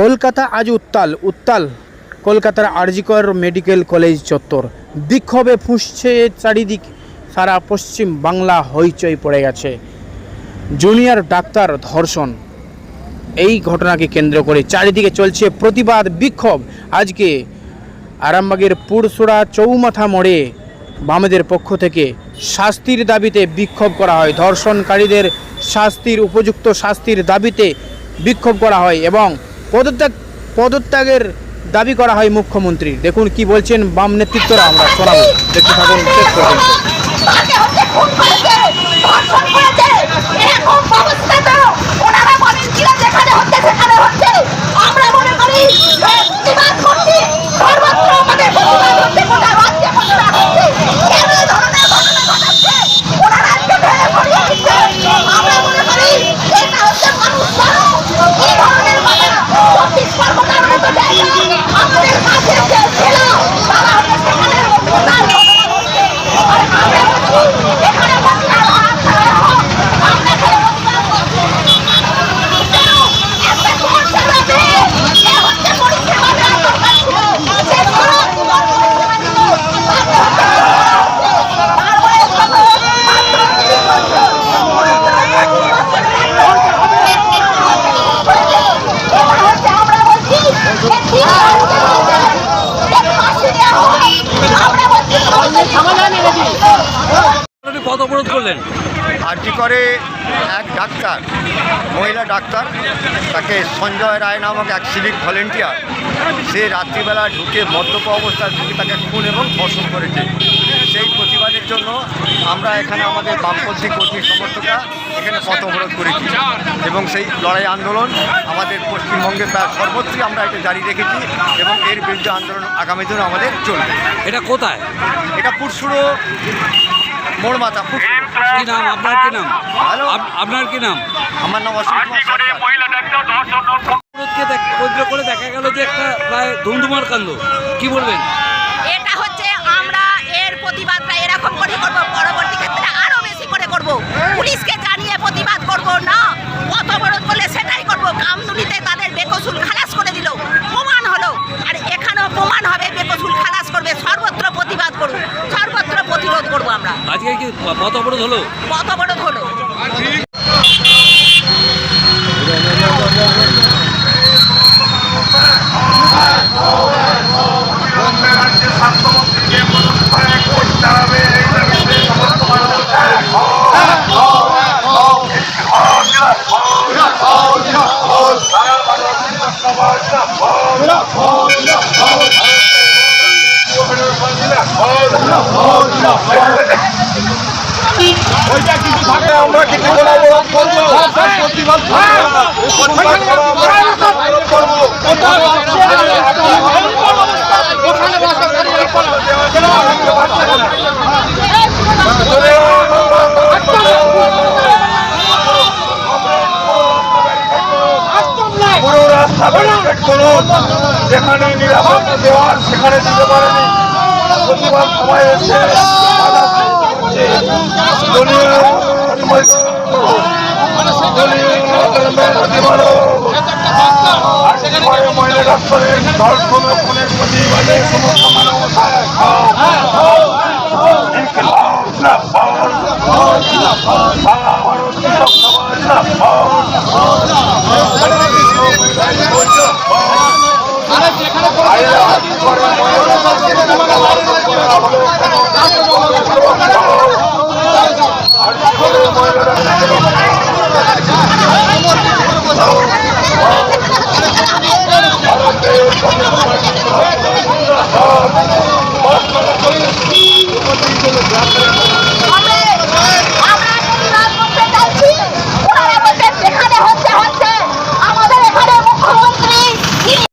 কলকাতা আজ উত্তাল উত্তাল। কলকাতার আরজিকর মেডিকেল কলেজ চত্বর। বিক্ষোভে ফুঁসছে চারিদিক, সারা পশ্চিম বাংলা হইচই পড়ে গেছে। জুনিয়র ডাক্তার ধর্ষণ। এই ঘটনাকে কেন্দ্র করে চারিদিকে চলছে প্রতিবাদ, বিক্ষোভ। আজকে আরামবাগের পুরসুরা চৌমাথা মোড়ে বামেদের পক্ষ থেকে শাস্তির দাবিতে বিক্ষোভ করা হয়। ধর্ষণকারীদের শাস্তির, উপযুক্ত শাস্তির দাবিতে বিক্ষোভ করা হয় এবং পদত্যাগ, পদত্যাগের দাবি করা হয় মুখ্যমন্ত্রী দেখুন কি বলছেন বাম নেতৃত্বরা, আমরা শোনাবো। দেখতে থাকুন তাকে হচ্ছে খুন করেছে, ধর্ষণ করেছে। এরকম ব্যবস্থাটা ওনারা বলেন কিনা যেখানে হচ্ছে সেখানে হচ্ছে। আমরা মনে করি যে প্রতিবাদ করছি, সর্বত্র আমাদের প্রতিবাদ হচ্ছে, গোটা রাজ্যে প্রতিবাদ হচ্ছে। কেন এই ধরনের ঘটনা ঘটাচ্ছে? ওনারা আজকে ভেঙে পড়িয়ে দিচ্ছে। আমরা মনে করি যে এটা হচ্ছে মানুষ মারো। এই ধরনের ঘটনা চব্বিশ পরগনার মতো জায়গা আমাদের কাছে যে ছিল, তারা হচ্ছে সেখানে ঘটনা ঘটছে। আর আমরা বলছি, এখানে বাংলার হাত ধরে হোক, আমরা এখানে প্রতিবাদ করছি। কেন? একটা সমস্যা রয়েছে, এ হচ্ছে পরিষেবা দেওয়ার দরকার ছিল। সে সারা জীবন পরিষেবা দিল। তারপরে এবার হচ্ছে আমরা বলছি, যে ঠিক আছে, যে ফাঁসি দেওয়া হোক। আমরা বলছি, আপনি পথ অবরোধ করলেন? আরজি করে? এক ডাক্তার মহিলা ডাক্তার তাকে সঞ্জয় রায় নামক এক সিভিক ভলেন্টিয়ার সে রাত্রিবেলা ঢুকে মদ্যপ অবস্থায় ঢুকে তাকে খুন এবং ধর্ষণ করেছে। সেই প্রতিবাদের জন্য আমরা এখানে আমাদের বামপন্থী কর্মী সমর্থকরা এখানে পথ অবরোধ করেছি। এবং সেই লড়াই আন্দোলন আমাদের পশ্চিমবঙ্গের প্রায় সর্বত্রই আমরা এটা জারি রেখেছি এবং এর বিরুদ্ধে আন্দোলন আগামী দিনে আমাদের চলবে। এটা কোথায়? এটা পুরসুরো মোড় মাথা। কি নাম? আপনার কি নাম? আপনার কি নাম? আমার নাম অশোক কেন্দ্র করে দেখা গেল যে একটা প্রায় ধুমধুমার কাণ্ড। কি বলবেন? এটা হচ্ছে আমরা এর প্রতিবাদটা এরকম করে করব পরবর্তী ক্ষেত্রে আরও বেশি করে করব। পুলিশকে জানিয়ে প্রতিবাদ করব আজকে কি পথ অবরোধ হলো? কত বড় হলো। আমরা কিছু অবরোধ করব প্রতিবাদ পুরো রাস্তা করুন। যেখানে নিরাপত্তা দেওয়ার সেখানে দিতে পারেনি। প্রতিবাদ সবাই এসে। দলীয় ধর্ষণ খুনের প্রতিবাদে সমস্ত মানবতায় ইনকিলাব